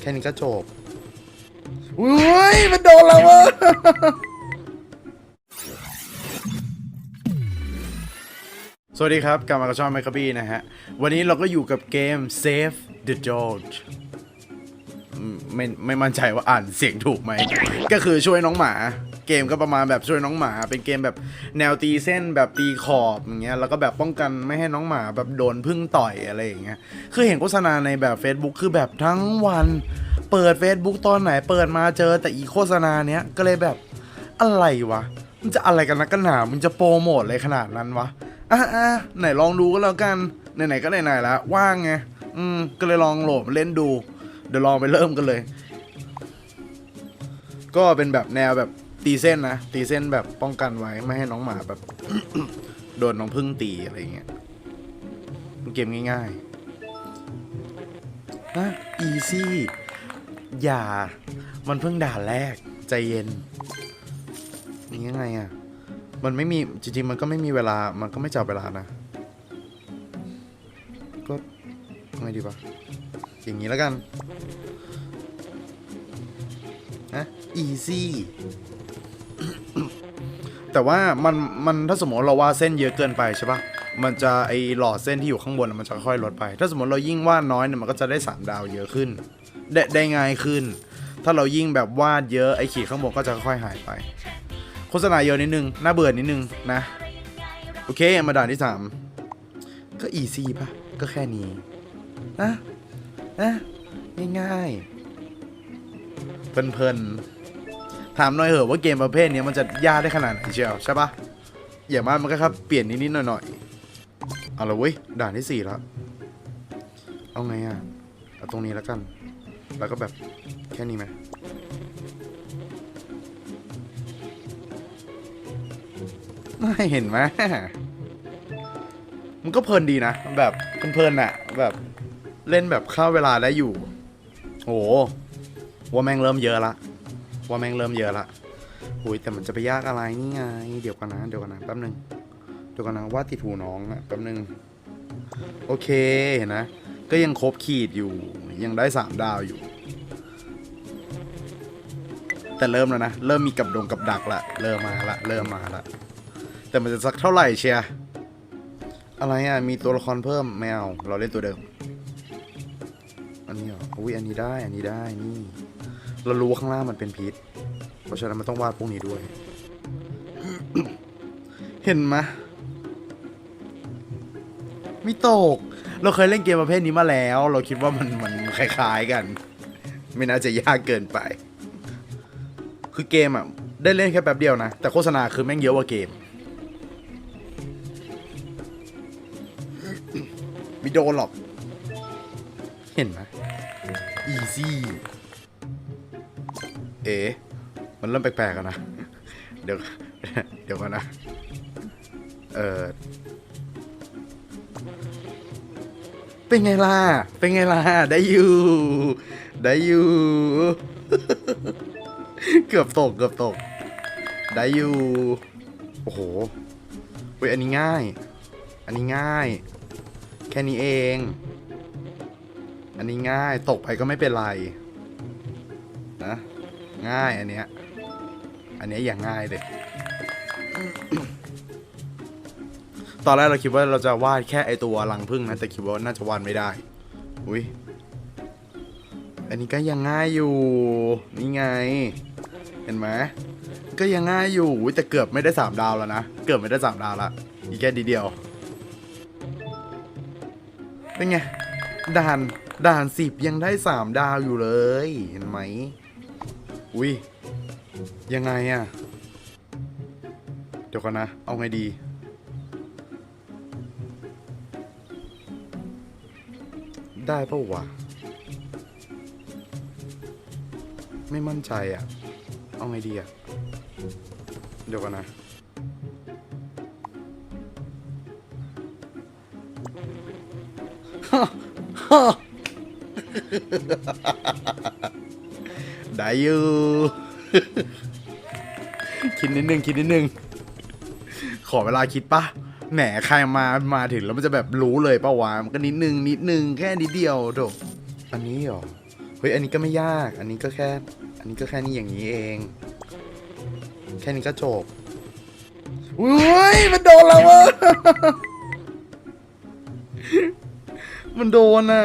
แค่นี้ก็จบอุ้ยมันโดนแล้ววะสวัสดีครับกลับมากับช่องไมค์บี้นะฮะ วันนี้เราก็อยู่กับเกม Save the George ไม่ไม่มั่นใจว่าอ่านเสียงถูกไหม ก็คือช่วยน้องหมา เกมก็ประมาณแบบช่วยน้องหมา เป็นเกมแบบแนวตีเส้นแบบตีขอบอย่างเงี้ยแล้วก็แบบป้องกันไม่ให้น้องหมาแบบโดนพึ่งต่อยอะไรอย่างเงี้ยคือเห็นโฆษณาในแบบ Facebook คือแบบทั้งวัน เปิด Facebook ตอนไหนเปิดมาเจอแต่อีโฆษณาเนี้ยก็เลยแบบอะไรวะมันจะอะไรกันนักกันหนามึงจะโปรโมทอะไรขนาดนั้นวะอะอะไหนลองดูก็แล้วกันไหนๆก็ไหนๆแล้วว่างไงอืมก็เลยลองโหลดเล่นดู เดี๋ยวลองไปเริ่มกันเลย ก็เป็นแบบแนวแบบ ตีเส้นนะ ตีเส้นแบบป้องกันไว้ไม่ให้น้องหมาแบบ โดนน้องพึ่งตีอะไรเงี้ยเกมง่ายๆนะอีซี่อย่า มันเพิ่งด่านแรก ใจเย็นนี่ยังไงอะ มันไม่มี จริงๆ มันก็ไม่มีเวลา มันก็ไม่จับเวลานะ ก็ไงดีวะอย่างนี้แล้วกันนะ easy แต่ว่ามันมันถ้าสมมติเราวาดเส้นเยอะเกินไปใช่ปะมันจะไอหลอดเส้นที่อยู่ข้างบนมันจะค่อยลดไป ถ้าสมมติเรายิ่งวาดน้อยเนี่ยมันก็จะได้สามดาวเยอะขึ้น ได้ได้ง่ายขึ้น ถ้าเรายิ่งแบบวาดเยอะไอขีดข้างบนก็จะค่อยหายไป โฆษณาเยอะนิดนึง น่าเบื่อนิดนึงนะ โอเคมาด่านที่สามก็ easy ปะก็แค่นี้นะนะง่ายๆเพลินๆ ถามหน่อยเหอะว่าเกมประเภทนี้มันจะยากได้ขนาดไหนเชียวใช่ปะอย่างมากมันก็ครับเปลี่ยนนิดๆหน่อยๆเอาละเว้ยด่านที่สี่แล้วเอาไงอะเอาตรงนี้แล้วกัน แล้วก็แบบแค่นี้ไหมไม่เห็นไหมมันก็เพลินดีนะ แบบเพลินๆอะแบบเล่นแบบเข้าเวลาได้อยู่ โหว่าแม่งเริ่มเยอะละ ว่าแม่งเริ่มเยอะละหุยแต่มันจะไปยากอะไรนี่ไง เดี๋ยวกันนะ เดี๋ยวกันนะแป๊บนึงเดี๋ยวกันนะว่าติดหูน้องอะแป๊บนึง โอเคเห็นนะ ก็ยังครบขีดอยู่ ยังได้สามดาวอยู่ แต่เริ่มแล้วนะ เริ่มมีกับดงกับดักละ เริ่มมาละ เริ่มมาละ แต่มันจะสักเท่าไหร่เชียร์อะไรอะ มีตัวละครเพิ่มไม่เอาเราเล่นตัวเดิม อันนี้เหรอ อุ้ยอันนี้ได้ อันนี้ได้ นี่ เรารู้ว่าข้างล่างมันเป็นพิษ เพราะฉะนั้นมันต้องวาดพวกนี้ด้วย เห็นไหมไม่ตก เราเคยเล่นเกมประเภทนี้มาแล้ว เราคิดว่ามันมันคล้ายๆกัน ไม่น่าจะยากเกินไป คือเกมอะ ได้เล่นแค่แป๊บเดียวนะ แต่โฆษณาคือแม่งเยอะกว่าเกม ไม่โดนหรอก เห็นไหม easy เอ๋มันเริ่มแปลกๆกันนะ เดี๋ยว เดี๋ยวก่อนนะ เออเป็นไงล่ะ เป็นไงล่ะ ได้อยู่ ได้อยู่ เกือบตก เกือบตก ได้อยู่ โอ้โหเว้ยอันนี้ง่าย อันนี้ง่าย แค่นี้เอง อันนี้ง่าย ตกไปก็ไม่เป็นไร นะ ง่ายอันเนี้ย อันเนี้ยอย่างง่ายเลย ตอนแรกเราคิดว่าเราจะวาดแค่ไอตัวรังพึ่งนะแต่คิดว่าน่าจะวาดไม่ได้ อุ้ย อันนี้ก็ยังง่ายอยู่ นี่ไง เห็นไหมก็ยังง่ายอยู่แต่เกือบไม่ได้สามดาวแล้วนะ เกือบไม่ได้สามดาวละอีกแค่ดีเดียวเป็นไงด่านด่านสิบยังได้สามดาวอยู่เลย เห็นไหม อุ้ยยังไงอะเดี๋ยวก่อนนะ เอาไงดี ได้ปะวะ ไม่มั่นใจอะเอาไงดีอะเดี๋ยวก่อนนะ ได้อยู่ คิดนิดนึงคิดนิดนึง ขอเวลาคิดปะแหมใครมามาถึงแล้วมันจะแบบรู้เลยปะวะมันก็นิดนึงนิดนึงแค่นิดเดียวโถเอันนี้เหรอเฮ้ยอันนี้ก็ไม่ยาก อันนี้ก็แค่ อันนี้ก็แค่นี้อย่างนี้เอง แค่นี้ก็จบอุ้ยมันโดนแล้ววะมันโดนน่ะ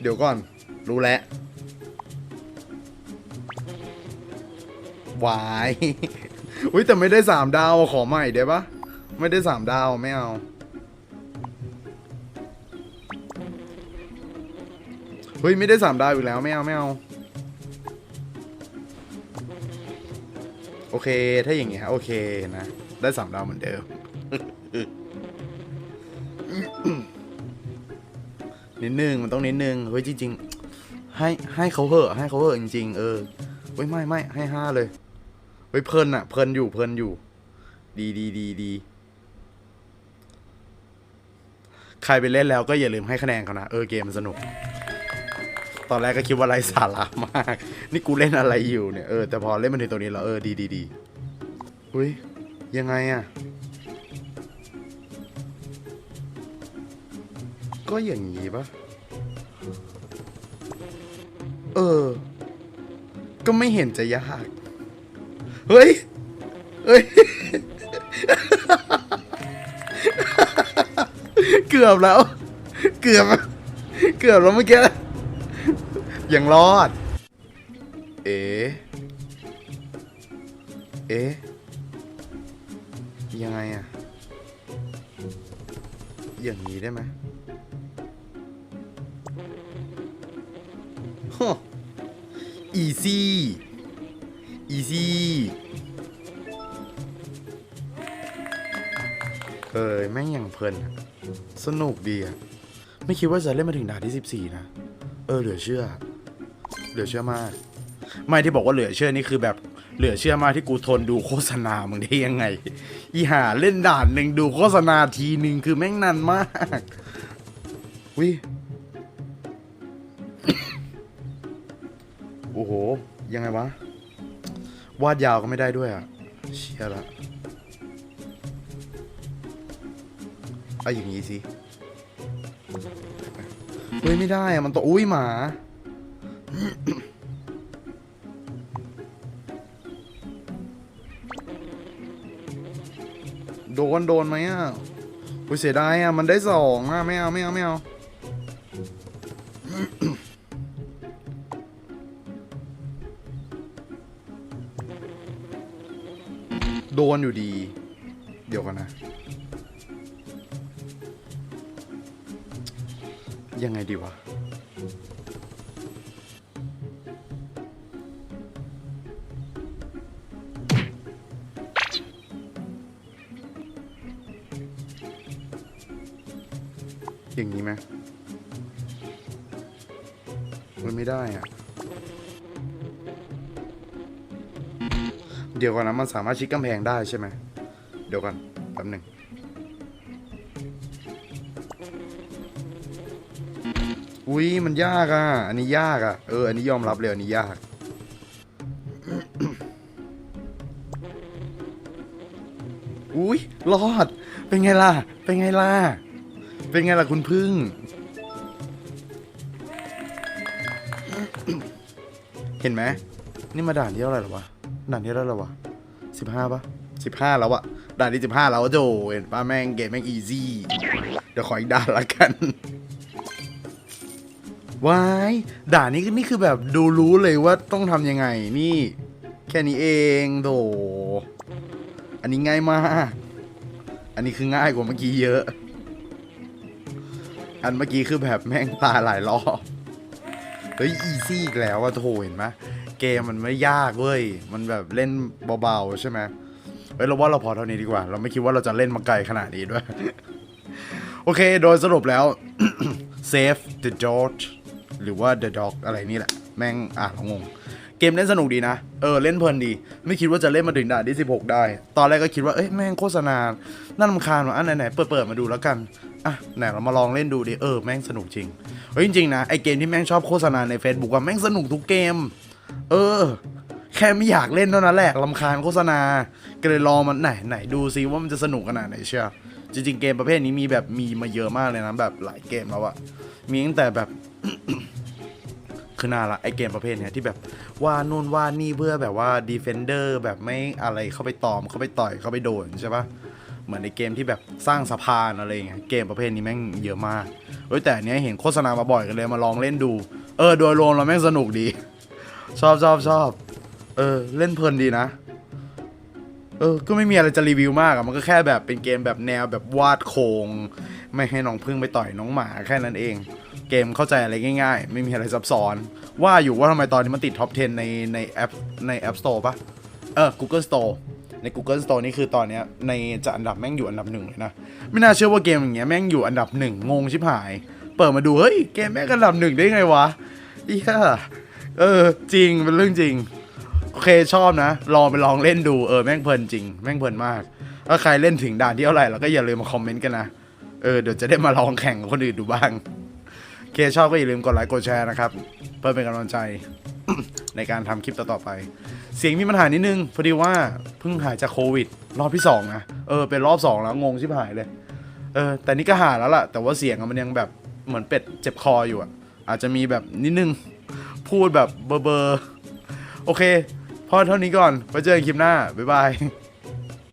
เดี๋ยวก่อน รู้แล้ว วายอุ้ยแต่ไม่ได้สามดาวขอใหม่ได้ปะไม่ได้สามดาวไม่เอา เฮ้ย ไม่ได้สามดาวอีกแล้วไม่เอาไม่เอา โอเค ถ้าอย่างเงี้ยโอเคนะ ได้สามดาวเหมือนเดิม นิดนึง มันต้องนิดนึง เฮ้ย จริง ๆ ให้ให้เขาเหอะ ให้เขาเหอะจริง ๆ เออเฮ้ยไม่ไม่ให้ห้าเลย เฮ้ยเพลินอะเพลินอยู่เพลินอยู่ ดีดีดีดีใครไปเล่นแล้วก็อย่าลืมให้คะแนนเขานะ เออเกมมันสนุก ตอนแรกก็คิดว่าไรสาระมาก นี่กูเล่นอะไรอยู่เนี่ยเออแต่พอเล่นมาถึงตรงนี้แล้วเออดีดีดีอุ้ยยังไงอะก็อย่างนี้ปะเออ ก็ไม่เห็นจะยาก เฮ้ย เฮ้ย เกือบแล้ว เกือบ เกือบแล้วเมื่อกี้ ยังรอด เอ๋เอ๊ะยังไงอะอย่างนี้ได้ไหมฮอีซี่ อีซี่เออแม่งอย่างเพลินอะสนุกดีอะไม่คิดว่าจะเล่นมาถึงด่านที่ 14 นะ เออเหลือเชื่อ เหลือเชื่อมาก ไม่ที่บอกว่าเหลือเชื่อนี่คือแบบเหลือเชื่อมากที่กูทนดูโฆษณามึงได้ยังไง อีหาเล่นด่านหนึ่งดูโฆษณาทีหนึ่งคือแม่งนานมากวิโอ้โห ยังไงวะ วาดยาวก็ไม่ได้ด้วยอะเชียละเอาอย่างนี้สิเฮ้ยไม่ได้อะมันตัวอุ้ยหมา โดนโดนไหมอะอุ้ยเสียดายอะ มันได้สองอะ ไม่เอาไม่เอาไม่เอา โดนอยู่ดี เดี๋ยวกันนะ ยังไงดีวะ อย่างนี้ไหมมันไม่ได้อะ เดี๋ยวก่อนนะมันสามารถชิดกำแพงได้ใช่ไหม เดี๋ยวก่อนแป๊บหนึ่งอุ้ยมันยากอะ อันนี้ยากอะ เออ อันนี้ยอมรับเลยอันนี้ยาก อุ้ยรอด เป็นไงล่ะ เป็นไงล่ะ เป็นไงล่ะคุณพึ่ง เห็นไหม นี่มาด่านที่เท่าไหร่แล้ววะ ด่านที่เท่าไหร่แล้ววะสิบห้าปะสิบห้าแล้วอะด่านที่สิบห้าแล้วโจเห็นปะแม่งเกมแม่งอีซี่เดี๋ยวขออีกด่านละกันวายด่านนี้นี่คือแบบดูรู้เลยว่าต้องทำยังไงนี่ แค่นี้เองโถอันนี้ง่ายมาก อันนี้คือง่ายกว่าเมื่อกี้เยอะ อันเมื่อกี้คือแบบแม่งตาหลายรอบเฮ้ยอีซี่อีกแล้วอะโถเห็นไหม เกมมันไม่ยากเว้ย มันแบบเล่นเบาๆใช่ไหมเฮ้ยเราว่าเราพอเท่านี้ดีกว่า เราไม่คิดว่าเราจะเล่นมาไกลขนาดนี้ด้วย โอเค โดยสรุปแล้ว save the George หรือว่า the dog อะไรนี่แหละ แม่งอ่างง เกมเล่นสนุกดีนะ เออ เล่นเพลินดี ไม่คิดว่าจะเล่นมาถึงด่านที่16 ได้ ตอนแรกก็คิดว่า เอ้ย แม่งโฆษณา น่ารำคาญว่ะอันไหนๆ เปิดเปิดมาดูแล้วกัน อะ ไหนเรามาลองเล่นดูดิ เออ แม่งสนุกจริง เฮ้ย จริงๆนะ ไอเกมที่แม่งชอบโฆษณาใน Facebook ว่าแม่งสนุกทุกเกม เออ แค่ไม่อยากเล่นเท่านั้นแหละลำคาญโฆษณา ก็เลยลองมันไหนไหนดูซิว่ามันจะสนุกขนาดไหนเชียวจริงๆเกมประเภทนี้มีแบบมีมาเยอะมากเลยนะแบบหลายเกมแล้วอะมีตั้งแต่แบบคือน่าละไอเกมประเภทเนี้ยที่แบบว่านู่นว่านี่เพื่อแบบว่าดีเฟนเดอร์แบบไม่อะไรเข้าไปตอมเข้าไปต่อยเข้าไปโดนใช่ปะเหมือนในเกมที่แบบสร้างสะพานอะไรเงี้ยเกมประเภทนี้แม่งเยอะมากเฮ้ยแต่เนี้ยเห็นโฆษณามาบ่อยกันเลยมาลองเล่นดู เออโดยรวมเราแม่งสนุกดี ชอบชอบชอบเออ เล่นเพลินดีนะ เออ ก็ไม่มีอะไรจะรีวิวมากอะมันก็แค่แบบเป็นเกมแบบแนวแบบวาดโครงไม่ให้น้องพึ่งไปต่อยน้องหมาแค่นั้นเอง เกมเข้าใจอะไรง่ายๆ ไม่มีอะไรซับซ้อน ว่าอยู่ว่าทำไมตอนนี้มันติดท็อป 10 ในในแอปใน App Store ปะเออ Google Store ใน Google Store นี่คือตอนนี้ในจะอันดับแม่งอยู่อันดับหนึ่งเลยนะ ไม่น่าเชื่อว่าเกมอย่างเงี้ยแม่งอยู่อันดับหนึ่งงงชิบหาย เปิดมาดูเฮ้ยเกมแม่งอันดับหนึ่งได้ไงวะเหี้ย เออ จริงเป็นเรื่องจริง โอเคชอบนะ ลองไปลองเล่นดูเออแม่งเพลินจริง แม่งเพลินมากถ้าใครเล่นถึงด่านที่เท่าไหร่เราก็อย่าลืมมาคอมเมนต์กันนะเออเดี๋ยวจะได้มาลองแข่งกับคนอื่นดูบ้างโอเคชอบก็อย่าลืมกดไลค์กดแชร์นะครับเพื่อเป็นกำลังใจในการทำคลิปต่อๆไป เสียงมีปัญหานิดนึงพอดีว่าเพิ่งหายจากโควิด รอบที่สองนะเออเป็นรอบสองแล้วงงชิบหายเลย เออ แต่นี่ก็หายแล้วล่ะ แต่ว่าเสียงมันยังแบบเหมือนเป็ดเจ็บคออยู่อะอาจจะมีแบบนิดนึง พูดแบบเบอร์เบอร์โอเค พอเท่านี้ก่อน ไปเจอกันคลิปหน้า บ๊ายบาย